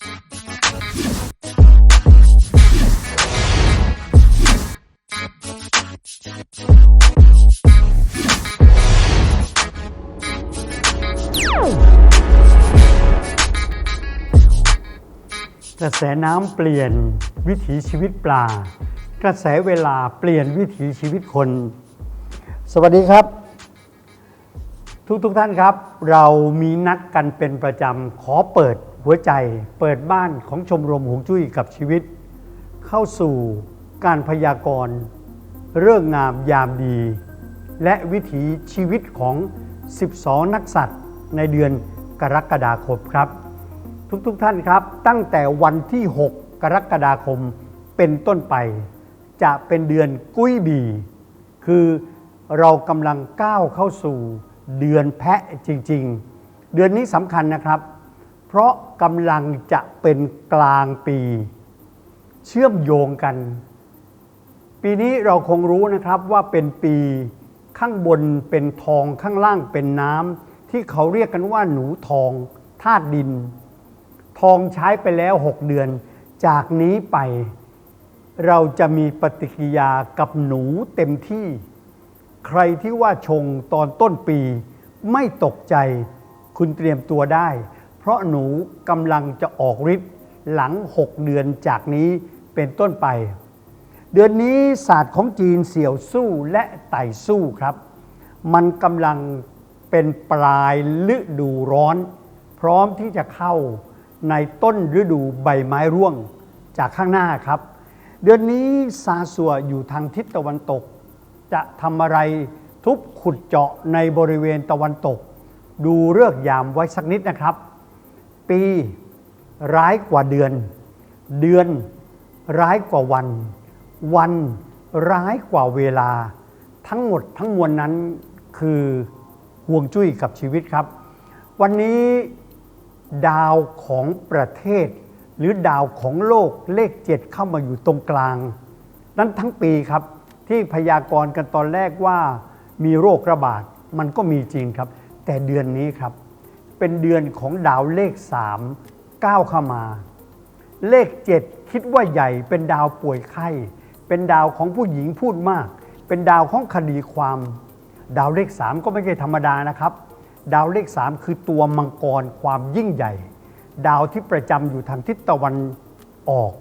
กระแสน้ำเปลี่ยนวิถีชีวิตปลา กระแสเวลาเปลี่ยนวิถีชีวิตคน สวัสดีครับ ทุกทุกท่านครับ เรามีนัดกันเป็นประจำขอเปิด หัวใจเปิดบ้านของชมรมหงจุ้ยกับชีวิต เข้าสู่การพยากรณ์เรื่องงามยามดี และวิถีชีวิตของ 12 นักสัตว์ในเดือนกรกฎาคมครับ ทุกๆทท่านครับตั้งแต่วันที่ 6 กรกฎาคมเป็นต้นไป จะเป็นเดือนกุ้ยบี คือเรากำลังก้าวเข้าสู่เดือนแพะจริง ๆ เดือนนี้สำคัญนะครับ เพราะกำลังจะเป็นกลางปี เชื่อมโยงกัน ปีนี้เราคงรู้นะครับว่าเป็นปีข้างบนเป็นทองข้างล่างเป็นน้ำที่เขาเรียกกันว่าหนูทองธาตุดิน ทองใช้ไปแล้ว6เดือน จากนี้ไป เราจะมีปฏิกิริยากับหนูเต็มที่ ใครที่ว่าชงตอนต้นปี ไม่ตกใจ คุณเตรียมตัวได้ ราะหนูกำลังจะออกฤทธิ์หลัง 6 เดือนจากนี้เป็นต้นไป เดือนนี้ศาสตร์ของจีนเสี่ยวสู้และไต่สู้ครับ มันกำลังเป็นปลายฤดูร้อน พร้อมที่จะเข้าในต้นฤดูใบไม้ร่วงจากข้างหน้าครับ เดือนนี้ซาสัวอยู่ทางทิศตะวันตก จะทำอะไรทุบขุดเจาะในบริเวณตะวันตก ดูเลือกยามไว้สักนิดนะครับ ปี ร้ายกว่าเดือน เดือน ร้ายกว่าวัน วันร้ายกว่าเวลา ทั้งหมดทั้งมวลนั้นคือห่วงจุ้ยกับชีวิตครับ วันนี้ดาวของประเทศ หรือดาวของโลกเลขเจ็ดเข้ามาอยู่ตรงกลาง นั้นทั้งปีครับที่พยากรณ์กันตอนแรกว่ามีโรคระบาดมันก็มีจริงครับ แต่เดือนนี้ครับ เป็นเดือนของดาวเลขสามก้าวเข้ามา เลขเจ็ดคิดว่าใหญ่เป็นดาวป่วยไข้ เป็นดาวของผู้หญิงพูดมาก เป็นดาวของคดีความ ดาวเลขสามก็ไม่ใช่ธรรมดานะครับ ดาวเลขสามคือตัวมังกรความยิ่งใหญ่ ดาวที่ประจำอยู่ทางทิศตะวันออก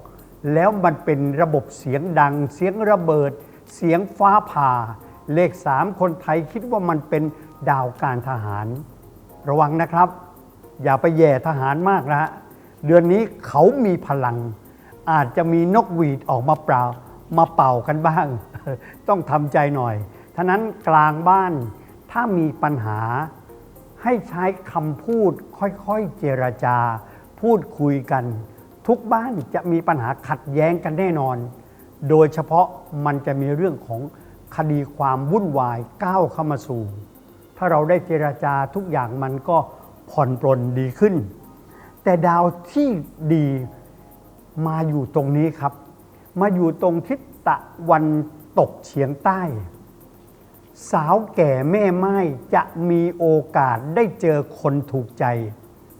แล้วมันเป็นระบบเสียงดัง เสียงระเบิด เสียงฟ้าผ่า เลขสามคนไทยคิดว่ามันเป็นดาวการทหาร ระวังนะครับ อย่าไปแย่ทหารมากนะฮะเดือนนี้เขามีพลัง อาจจะมีนกหวีดออกมาเปล่ามาเป่ากันบ้าง ต้องทำใจหน่อยท่านั้นกลางบ้านถ้ามีปัญหาให้ใช้คำพูดค่อยๆเจรจา พูดคุยกัน ทุกบ้านจะมีปัญหาขัดแย้งกันแน่นอน โดยเฉพาะมันจะมีเรื่องของคดีความวุ่นวายก้าวเข้ามาสู่ ถ้าเราได้เจรจาทุกอย่างมันก็ผ่อนปลนดีขึ้น แต่ดาวที่ดีมาอยู่ตรงนี้ครับ มาอยู่ตรงทิศตะวันตกเฉียงใต้ สาวแก่แม่ไม้จะมีโอกาสได้เจอคนถูกใจ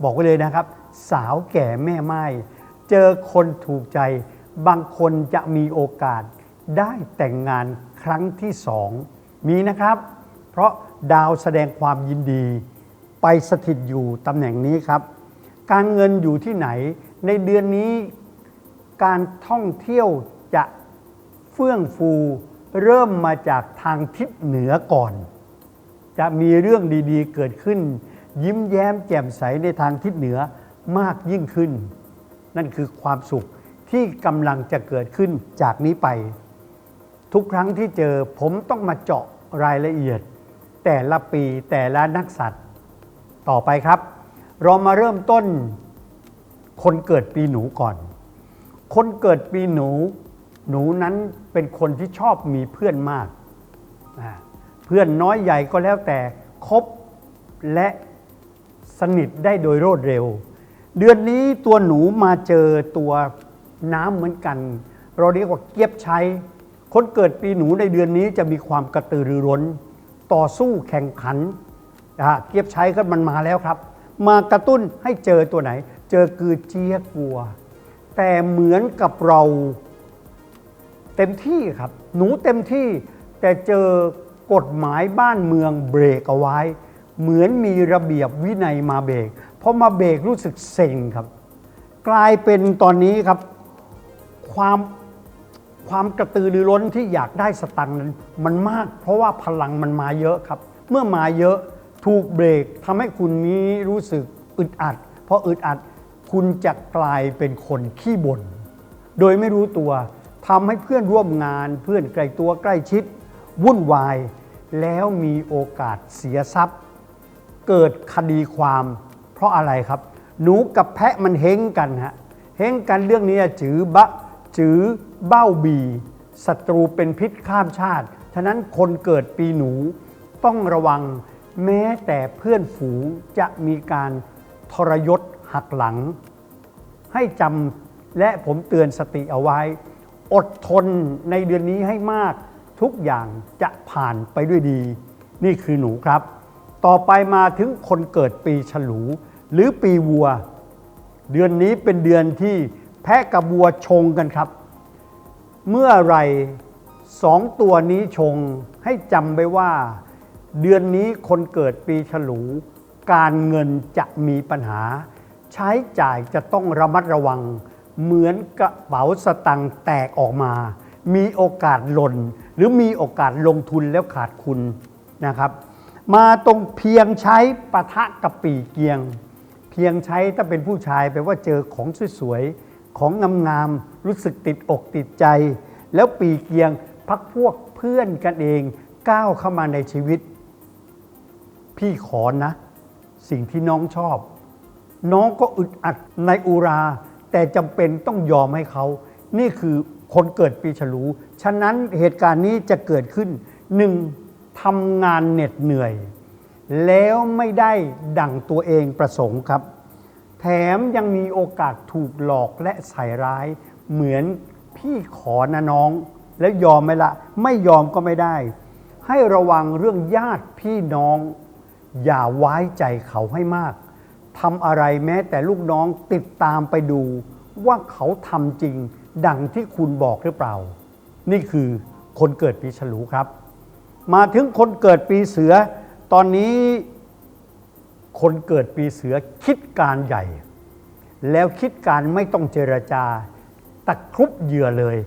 บอกไว้เลยนะครับ สาวแก่แม่ไม้เจอคนถูกใจ บางคนจะมีโอกาสได้แต่งงานครั้งที่สองมีนะครับ เพราะ ดาวแสดงความยินดี ไปสถิตอยู่ตำแหน่งนี้ครับ การเงินอยู่ที่ไหน ในเดือนนี้ การท่องเที่ยวจะเฟื่องฟูเริ่มมาจากทางทิศเหนือก่อน จะมีเรื่องดีๆเกิดขึ้น ยิ้มแย้มแจ่มใสในทางทิศเหนือมากยิ่งขึ้น นั่นคือความสุขที่กำลังจะเกิดขึ้นจากนี้ไป ทุกครั้งที่เจอผมต้องมาเจาะรายละเอียด แต่ละปีแต่ละนักสัตว์ต่อไปครับ เรามาเริ่มต้นคนเกิดปีหนูก่อน คนเกิดปีหนู หนูนั้นเป็นคนที่ชอบมีเพื่อนมาก เพื่อนน้อยใหญ่ก็แล้วแต่คบและสนิทได้โดยรวดเร็ว เดือนนี้ตัวหนูมาเจอตัวน้ำเหมือนกัน เราเรียกว่าเกียบใช้ คนเกิดปีหนูในเดือนนี้จะมีความกระตือรือร้น ต่อสู้แข่งขันเกียบใช้ก็มันมาแล้วครับ มากระตุ้นให้เจอตัวไหน เจอกือเจี๊ยกัว แต่เหมือนกับเราเต็มที่ครับ หนูเต็มที่แต่เจอกฎหมายบ้านเมืองเบรกเอาไว้ เหมือนมีระเบียบวินัยมาเบรกพอมาเบรกรู้สึกเซ็งครับ กลายเป็นตอนนี้ครับ ความ ความกระตือรือร้นที่อยากได้สตังค์นั้นมันมาก เพราะว่าพลังมันมาเยอะครับ เมื่อมาเยอะถูกเบรกทำให้คุณนี้รู้สึกอึดอัดเพราะอึดอัดคุณจะกลายเป็นคนขี้บ่นโดยไม่รู้ตัวทำให้เพื่อนร่วมงาน เพื่อนใกล้ตัวใกล้ชิด วุ่นวาย แล้วมีโอกาสเสียทรัพย์ เกิดคดีความ เพราะอะไรครับ หนูกับแพะมันเฮงกันฮะเฮงกันเรื่องนี้จือบะ จือเบ้าบีศัตรูเป็นพิษข้ามชาติ ฉะนั้นคนเกิดปีหนูต้องระวังแม้แต่เพื่อนฝูงจะมีการทรยศหักหลัง ให้จำและผมเตือนสติเอาไว้ อดทนในเดือนนี้ให้มาก ทุกอย่างจะผ่านไปด้วยดี นี่คือหนูครับ ต่อไปมาถึงคนเกิดปีฉลู หรือปีวัว เดือนนี้เป็นเดือนที่ แพะกับวัวชงกันครับ เมื่อไรสองตัวนี้ชงให้จำไว้ว่า เดือนนี้คนเกิดปีฉลู การเงินจะมีปัญหา ใช้จ่ายจะต้องระมัดระวัง เหมือนกระเป๋าสตังค์แตกออกมา มีโอกาสหล่น หรือมีโอกาสลงทุนแล้วขาดคุณนะครับ มาตรงเพียงใช้ปะทะกับปีเกียง เพียงใช้ถ้าเป็นผู้ชายแปลว่าเจอของสวยๆ ของงามๆรู้สึกติดอกติดใจ แล้วปีเกียงพักพวกเพื่อนกันเองก้าวเข้ามาในชีวิต พี่ขอนะ สิ่งที่น้องชอบ น้องก็อึดอัดในอุรา แต่จำเป็นต้องยอมให้เขา นี่คือคนเกิดปีฉลู ฉะนั้นเหตุการณ์นี้จะเกิดขึ้นหนึ่งทำงานเหน็ดเหนื่อย แล้วไม่ได้ดั่งตัวเองประสงค์ครับ แถมยังมีโอกาสถูกหลอกและใส่ร้าย เหมือนพี่ขอนะน้อง แล้วยอมไหมละ ไม่ยอมก็ไม่ได้ ให้ระวังเรื่องญาติพี่น้อง อย่าไว้ใจเขาให้มากทำอะไรแม้แต่ลูกน้องติดตามไปดู ว่าเขาทำจริง ดังที่คุณบอกหรือเปล่า นี่คือคนเกิดปีฉลูครับ มาถึงคนเกิดปีเสือ ตอนนี้ คนเกิดปีเสือคิดการใหญ่ แล้วคิดการไม่ต้องเจรจา ตะครุบเหยื่อเลย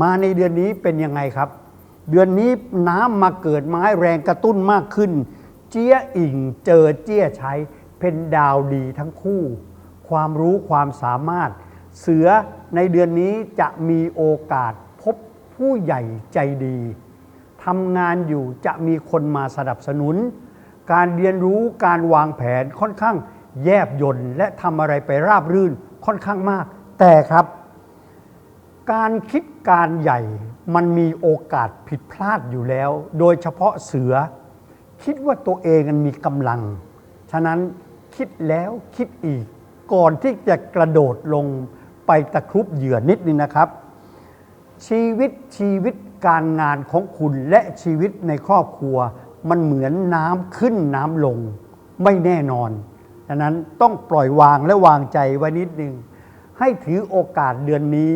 มาในเดือนนี้เป็นยังไงครับ เดือนนี้น้ำมาเกิดไม้แรงกระตุ้นมากขึ้น เจี้ยอิงเจอเจี้ยใช้เป็นดาวดีทั้งคู่ ความรู้ความสามารถ เสือในเดือนนี้จะมีโอกาสพบผู้ใหญ่ใจดีทำงานอยู่จะมีคนมาสนับสนุน การเรียนรู้การวางแผนค่อนข้างแยบยนต์และทำอะไรไปราบรื่นค่อนข้างมาก แต่ครับ การคิดการใหญ่มันมีโอกาสผิดพลาดอยู่แล้ว โดยเฉพาะเสือ คิดว่าตัวเองมันมีกำลัง ฉะนั้นคิดแล้วคิดอีก ก่อนที่จะกระโดดลงไปตะครุบเหยื่อนิดนึงนะครับ ชีวิตชีวิตการงานของคุณและชีวิตในครอบครัว มันเหมือนน้ำขึ้นน้ำลงไม่แน่นอน ดังนั้นต้องปล่อยวางและวางใจไว้นิดนึง ให้ถือโอกาสเดือนนี้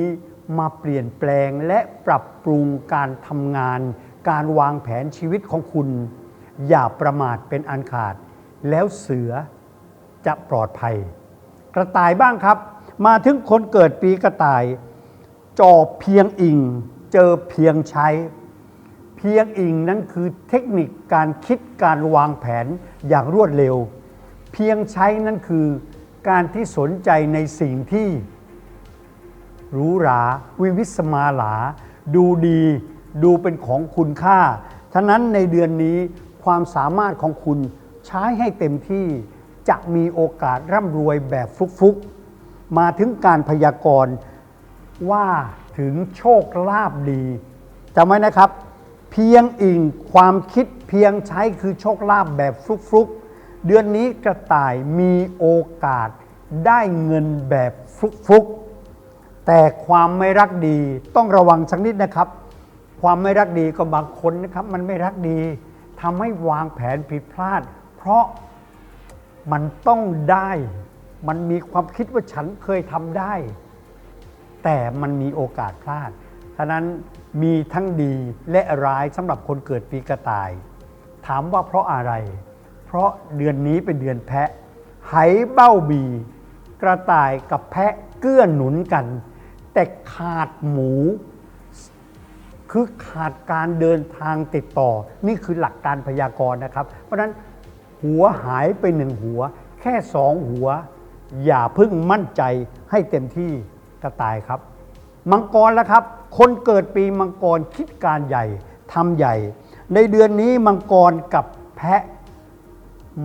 มาเปลี่ยนแปลงและปรับปรุงการทำงาน การวางแผนชีวิตของคุณ อย่าประมาทเป็นอันขาด แล้วเสือจะปลอดภัย กระต่ายบ้างครับ มาถึงคนเกิดปีกระต่าย จอบเพียงอิง เจอเพียงใช้ พียงอิงนั้นคือเทคนิคการคิดการวางแผนอย่างรวดเร็ว เพียงใช้นั้นคือการที่สนใจในสิ่งที่หรูหรา วิวิสมาหลา ดูดี ดูเป็นของคุณค่าฉะนั้นในเดือนนี้ความสามารถของคุณใช้ให้เต็มที่จะมีโอกาสร่ำรวยแบบฟุกๆ มาถึงการพยากรณ์ว่าถึงโชคลาภดีจำไว้นะครับ เพียงอิงความคิดเพียงใช้คือโชคลาภแบบฟลุกๆ เดือนนี้กระต่ายมีโอกาสได้เงินแบบฟลุกๆ แต่ความไม่รักดีต้องระวังสักนิดนะครับ ความไม่รักดีก็บางคนนะครับ มันไม่รักดีทำให้วางแผนผิดพลาด เพราะมันต้องได้ มันมีความคิดว่าฉันเคยทำได้ แต่มันมีโอกาสพลาดฉะนั้น มีทั้งดีและร้ายสำหรับคนเกิดปีกระต่าย ถามว่าเพราะอะไร เพราะเดือนนี้เป็นเดือนแพะไหเบ้าบี กระต่ายกับแพะเกื้อหนุนกัน แต่ขาดหมู คือขาดการเดินทางติดต่อ นี่คือหลักการพยากรณ์นะครับ เพราะนั้นหัวหายไปหนึ่งหัว แค่สองหัว อย่าพึ่งมั่นใจให้เต็มที่กระต่ายครับ มังกรแล้วครับ คนเกิดปีมังกรคิดการใหญ่ทำใหญ่ ในเดือนนี้มังกรกับแพะ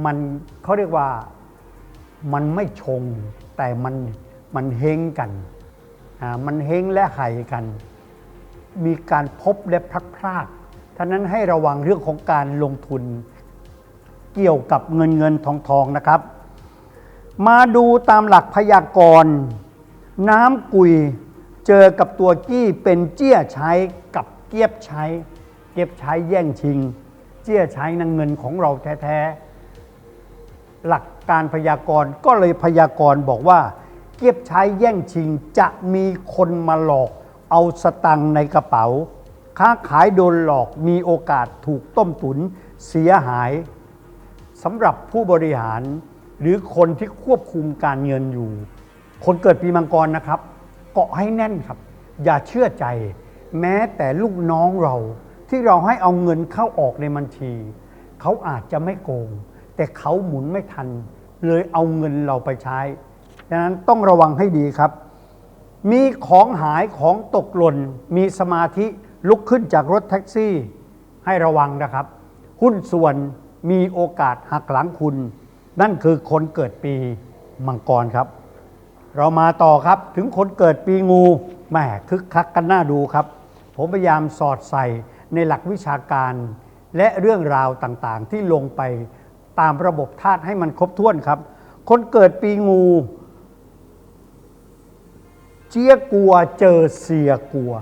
มันเขาเรียกว่ามันไม่ชง แต่มันมันเฮงกันอ่ามันเฮงและไห่กัน มีการพบและพลัดพรากท่านั้นให้ระวังเรื่องของการลงทุนเกี่ยวกับเงินเงินทองทองนะครับ มาดูตามหลักพยากรณ์น้ำกุย เจอกับตัวกี้เป็นเจี้ยใช้กับเกียบใช้ เกียบใช้แย่งชิง เจี้ยใช้นังเงินของเราแท้ๆหลักการพยากรณ์ก็เลยพยากรณ์บอกว่า เกียบใช้แย่งชิงจะมีคนมาหลอก เอาสตังค์ในกระเป๋า ค้าขายโดนหลอกมีโอกาสถูกต้มตุนเสียหายสำหรับผู้บริหารหรือคนที่ควบคุมการเงินอยู่ คนเกิดปีมังกรนะครับ เกาะให้แน่นครับ อย่าเชื่อใจ แม้แต่ลูกน้องเรา ที่เราให้เอาเงินเข้าออกในบัญชี เขาอาจจะไม่โกง แต่เขาหมุนไม่ทัน เลยเอาเงินเราไปใช้ดังนั้นต้องระวังให้ดีครับ มีของหายของตกหล่น มีสมาธิลุกขึ้นจากรถแท็กซี่ ให้ระวังนะครับ หุ้นส่วนมีโอกาสหักหลังคุณ นั่นคือคนเกิดปีมังกรครับ เรามาต่อครับถึงคนเกิดปีงูแหมคึกคักกันน่าดูครับ ผมพยายามสอดใส่ในหลักวิชาการ และเรื่องราวต่างๆ ที่ลงไปตามระบบธาตุให้มันครบถ้วนครับ คนเกิดปีงู เจี๊ยกลัวเจอเสียกลัว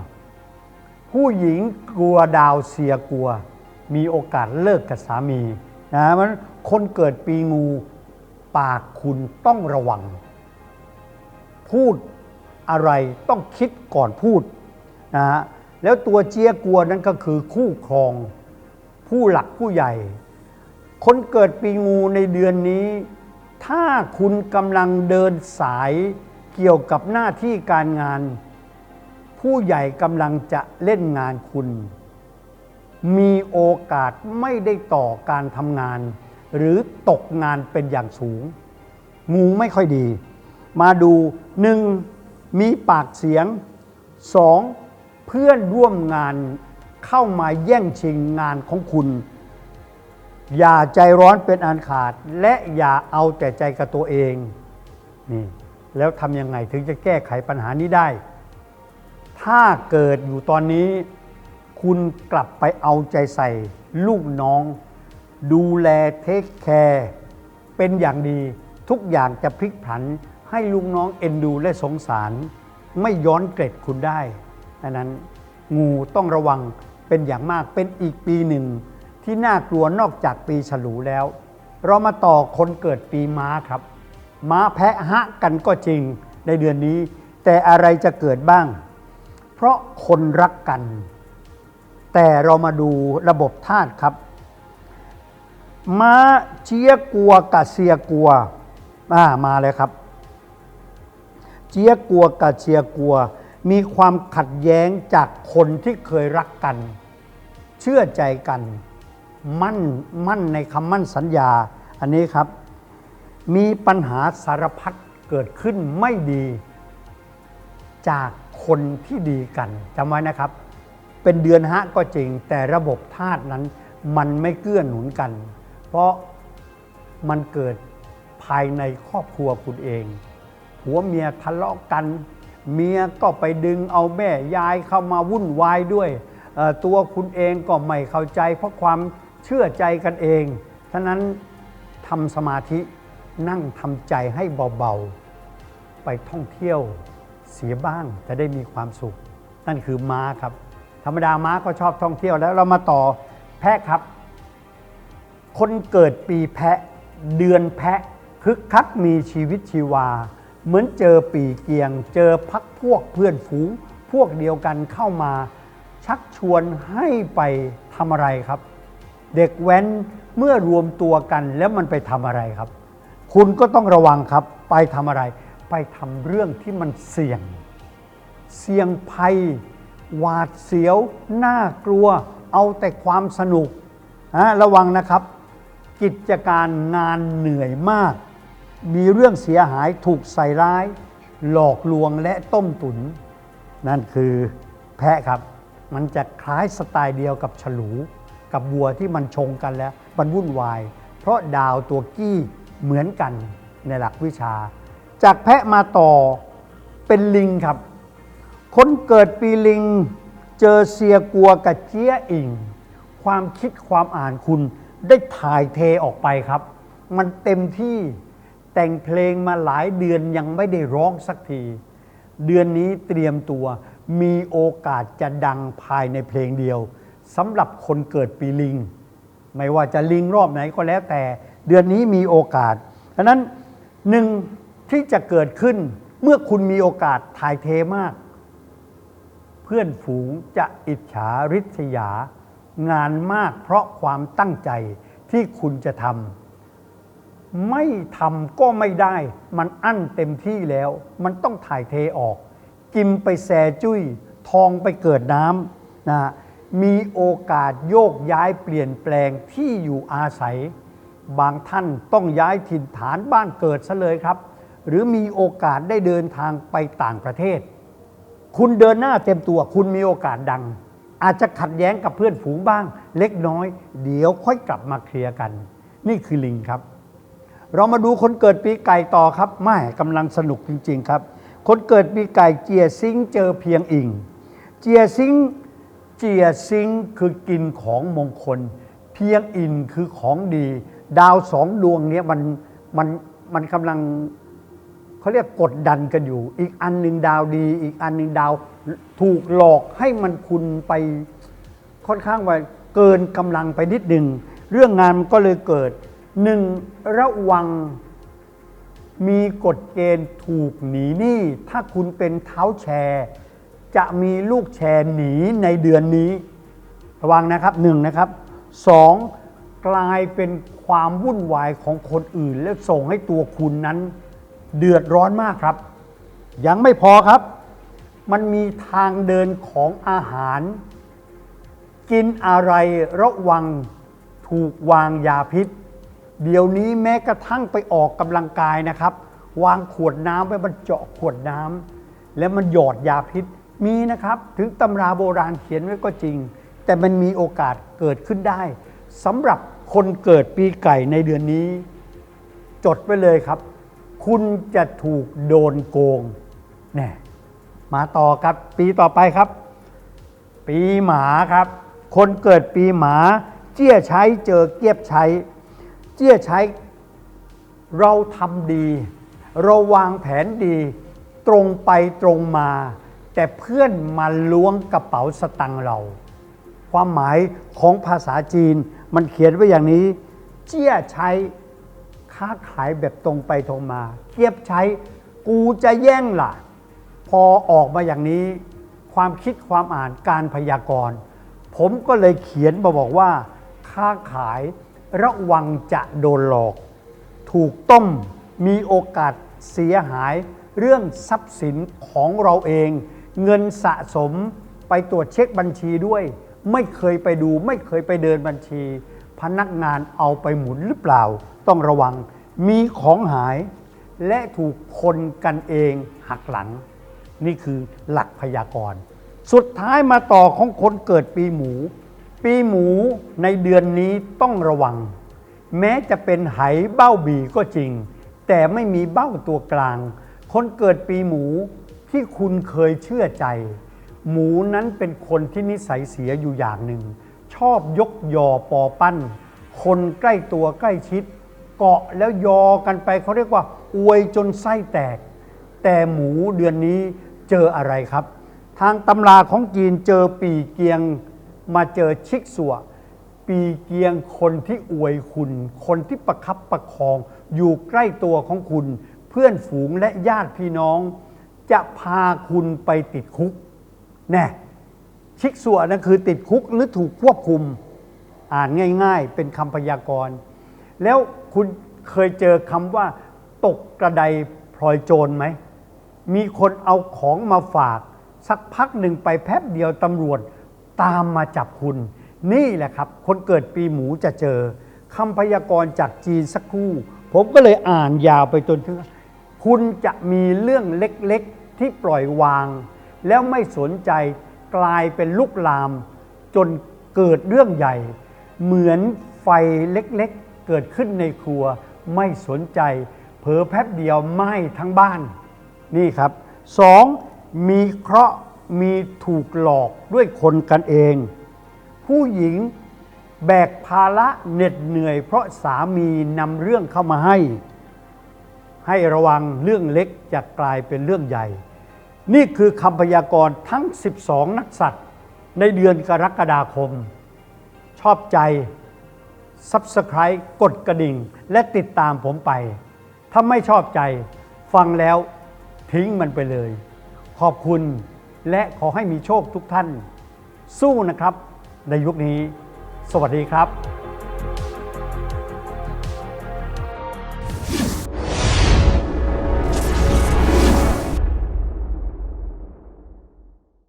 ผู้หญิงกลัวดาวเสียกลัว มีโอกาสเลิกกับสามีนะมันคนเกิดปีงู ปากคุณต้องระวัง พูดอะไรต้องคิดก่อนพูดนะฮะแล้วตัวเจียกลัวนั้นก็คือคู่ครอง ผู้หลักผู้ใหญ่ คนเกิดปีงูในเดือนนี้ ถ้าคุณกำลังเดินสายเกี่ยวกับหน้าที่การงาน ผู้ใหญ่กำลังจะเล่นงานคุณ มีโอกาสไม่ได้ต่อการทำงาน หรือตกงานเป็นอย่างสูง งูไม่ค่อยดี มาดูหนึ่งมีปากเสียงสองเพื่อนร่วมงานเข้ามาแย่งชิงงานของคุณ อย่าใจร้อนเป็นอันขาด และอย่าเอาแต่ใจกับตัวเองนี่แล้วทำยังไงถึงจะแก้ไขปัญหานี้ได้ ถ้าเกิดอยู่ตอนนี้ คุณกลับไปเอาใจใส่ ลูกน้อง ดูแลเทคแคร์เป็นอย่างดีทุกอย่างจะพลิกผัน ให้ลูกน้องเอ็นดูและสงสาร ไม่ย้อนเกร็ดคุณได้ดังนั้นงูต้องระวังเป็นอย่างมากเป็นอีกปีหนึ่ง ที่น่ากลัวนอกจากปีฉลูแล้ว เรามาต่อคนเกิดปีม้าครับ ม้าแพะฮะกันก็จริงในเดือนนี้ แต่อะไรจะเกิดบ้าง เพราะคนรักกัน แต่เรามาดูระบบธาตุครับ ม้าเชียกัวกับเซียกัวอ่ามาเลยครับ เจียกัวกับเชียกัว มีความขัดแย้งจากคนที่เคยรักกัน เชื่อใจกัน มั่นมั่นในคำมั่นสัญญา อันนี้ครับ มีปัญหาสารพัดเกิดขึ้นไม่ดีจากคนที่ดีกันจำไว้นะครับ เป็นเดือนฮะก็จริง แต่ระบบธาตุนั้นมันไม่เกื้อหนุนกัน เพราะมันเกิดภายในครอบครัวคุณเอง ผัวเมียทะเลาะกัน เมียก็ไปดึงเอาแม่ยายเข้ามาวุ่นวายด้วย ตัวคุณเองก็ไม่เข้าใจ เพราะความเชื่อใจกันเองฉะนั้นทำสมาธินั่งทำใจให้เบาๆ ไปท่องเที่ยวเสียบ้างจะได้มีความสุข นั่นคือม้าครับ ธรรมดาม้าก็ชอบท่องเที่ยวแล้วเรามาต่อแพะครับ คนเกิดปีแพะเดือนแพะคึกคักมีชีวิตชีวา เหมือนเจอปีเกียง เจอพักพวกเพื่อนฝูง พวกเดียวกันเข้ามา ชักชวนให้ไปทำอะไรครับ เด็กแว้นเมื่อรวมตัวกันแล้วมันไปทำอะไรครับ คุณก็ต้องระวังครับ ไปทำอะไร ไปทำเรื่องที่มันเสี่ยง เสี่ยงภัย หวาดเสียว น่ากลัว เอาแต่ความสนุกนะระวังนะครับ กิจการงานเหนื่อยมาก มีเรื่องเสียหายถูกใส่ร้าย หลอกลวงและต้มตุน นั่นคือแพะครับ มันจะคล้ายสไตล์เดียวกับฉลูกับวัวที่มันชงกันแล้วมันวุ่นวาย เพราะดาวตัวกี้เหมือนกันในหลักวิชา จากแพะมาต่อเป็นลิงครับ คนเกิดปีลิง เจอเสียกัวกับเจี๊ยอิง ความคิดความอ่านคุณได้ถ่ายเทออกไปครับ มันเต็มที่ แต่งเพลงมาหลายเดือนยังไม่ได้ร้องสักที เดือนนี้เตรียมตัวมีโอกาสจะดังภายในเพลงเดียวสำหรับคนเกิดปีลิง ไม่ว่าจะลิงรอบไหนก็แล้วแต่ เดือนนี้มีโอกาสดังนั้นหนึ่งที่จะเกิดขึ้นเมื่อคุณมีโอกาสถ่ายเทมาก เพื่อนฝูงจะอิจฉาริษยา งานมากเพราะความตั้งใจที่คุณจะทำ ไม่ทำก็ไม่ได้ มันอั้นเต็มที่แล้ว มันต้องถ่ายเทออก กิมไปแซจุ้ย ทองไปเกิดน้ำนะมีโอกาสโยกย้ายเปลี่ยนแปลงที่อยู่อาศัย บางท่านต้องย้ายถิ่นฐานบ้านเกิดซะเลยครับ หรือมีโอกาสได้เดินทางไปต่างประเทศ คุณเดินหน้าเต็มตัวคุณมีโอกาสดัง อาจจะขัดแย้งกับเพื่อนฝูงบ้าง เล็กน้อย เดี๋ยวค่อยกลับมาเคลียร์กัน นี่คือลิงครับ เรามาดูคนเกิดปีไก่ต่อครับไม่กำลังสนุกจริง ๆ ครับ คนเกิดปีไก่เจียซิงเจอเพียงอิง เจียซิงเจียซิงคือกินของมงคล เพียงอินคือของดี ดาวสองดวงเนี้ยมันมันมันกำลังเขาเรียกกดดันกันอยู่ อีกอันหนึ่งดาวดี อีกอันหนึ่งดาวถูกหลอกให้มันคุณไปค่อนข้างว่าเกินกำลังไปนิดหนึ่งเรื่องงานมันก็เลยเกิด หนึ่งระวังมีกฎเกณฑ์ถูกหนีหนี้ ถ้าคุณเป็นเท้าแชร์ จะมีลูกแชร์หนีในเดือนนี้ ระวังนะครับหนึ่งนะครับสองกลายเป็นความวุ่นวายของคนอื่น และส่งให้ตัวคุณนั้น เดือดร้อนมากครับ ยังไม่พอครับ มันมีทางเดินของอาหาร กินอะไรระวังถูกวางยาพิษ เดี๋ยวนี้แม้กระทั่งไปออกกำลังกายนะครับ วางขวดน้ำไว้บรรเจาะขวดน้ำแล้วมันหยอดยาพิษมีนะครับ ถึงตำราโบราณเขียนไว้ก็จริง แต่มันมีโอกาสเกิดขึ้นได้สำหรับคนเกิดปีไก่ในเดือนนี้ จดไว้เลยครับ คุณจะถูกโดนโกงแน่มาต่อครับปีต่อไปครับ ปีหมาครับ คนเกิดปีหมา เจี้ยใช้เจอเกียบใช้ เจี้ยใช้ เราทำดี เราวางแผนดี ตรงไปตรงมา แต่เพื่อนมาล้วงกระเป๋าสตังเรา ความหมายของภาษาจีนมันเขียนไว้อย่างนี้ เจี้ยใช้ค้าขายแบบตรงไปตรงมาเกียบใช้กูจะแย่งล่ะ พอออกมาอย่างนี้ ความคิดความอ่านการพยากรณ์ ผมก็เลยเขียนมาบอกว่า ค้าขาย ระวังจะโดนหลอก ถูกต้มมีโอกาสเสียหายเรื่องทรัพย์สินของเราเอง เงินสะสมไปตรวจเช็คบัญชีด้วย ไม่เคยไปดูไม่เคยไปเดินบัญชี พนักงานเอาไปหมุนหรือเปล่า ต้องระวังมีของหาย และถูกคนกันเองหักหลัง นี่คือหลักพยากรณ์ สุดท้ายมาต่อของคนเกิดปีหมู ปีหมูในเดือนนี้ต้องระวัง แม้จะเป็นไหเบ้าบีก็จริง แต่ไม่มีเบ้าตัวกลาง คนเกิดปีหมูที่คุณเคยเชื่อใจ หมูนั้นเป็นคนที่นิสัยเสียอยู่อย่างหนึ่ง ชอบยกยอปอปั้น คนใกล้ตัวใกล้ชิด เกาะแล้วยอกันไปเขาเรียกว่า อวยจนไส้แตก แต่หมูเดือนนี้เจออะไรครับ ทางตำราของจีนเจอปีเกียง มาเจอชิกสัว ปีเกียงคนที่อวยคุณ คนที่ประคับประคอง อยู่ใกล้ตัวของคุณ เพื่อนฝูงและญาติพี่น้อง จะพาคุณไปติดคุกแน่ชิกสัวนั่นคือติดคุกหรือถูกควบคุม อ่านง่าย ๆ เป็นคำพยากรณ์ แล้วคุณเคยเจอคำว่า ตกกระไดพลอยโจรไหม มีคนเอาของมาฝาก สักพักหนึ่งไปแป๊บเดียวตำรวจ ตามมาจับคุณ นี่แหละครับ คนเกิดปีหมูจะเจอคำพยากรณ์จากจีนสักครู่ ผมก็เลยอ่านยาวไปจนถึงคุณจะมีเรื่องเล็กๆที่ปล่อยวาง แล้วไม่สนใจกลายเป็นลุกลาม จนเกิดเรื่องใหญ่ เหมือนไฟเล็กๆ เกิดขึ้นในครัว ไม่สนใจ เผลอแป๊บเดียวไหม้ทั้งบ้าน นี่ครับสองมีเคราะห์ มีถูกหลอกด้วยคนกันเอง ผู้หญิงแบกภาระเหน็ดเหนื่อย เพราะสามีนำเรื่องเข้ามาให้ ให้ระวังเรื่องเล็กจะกลายเป็นเรื่องใหญ่ นี่คือคำพยากรณ์ทั้ง 12 นักสัตว์ ในเดือนกรกฎาคม ชอบใจ Subscribe กดกระดิ่ง และติดตามผมไป ถ้าไม่ชอบใจ ฟังแล้วทิ้งมันไปเลย ขอบคุณ และขอให้มีโชคทุกท่าน สู้นะครับในยุคนี้ สวัสดีครับ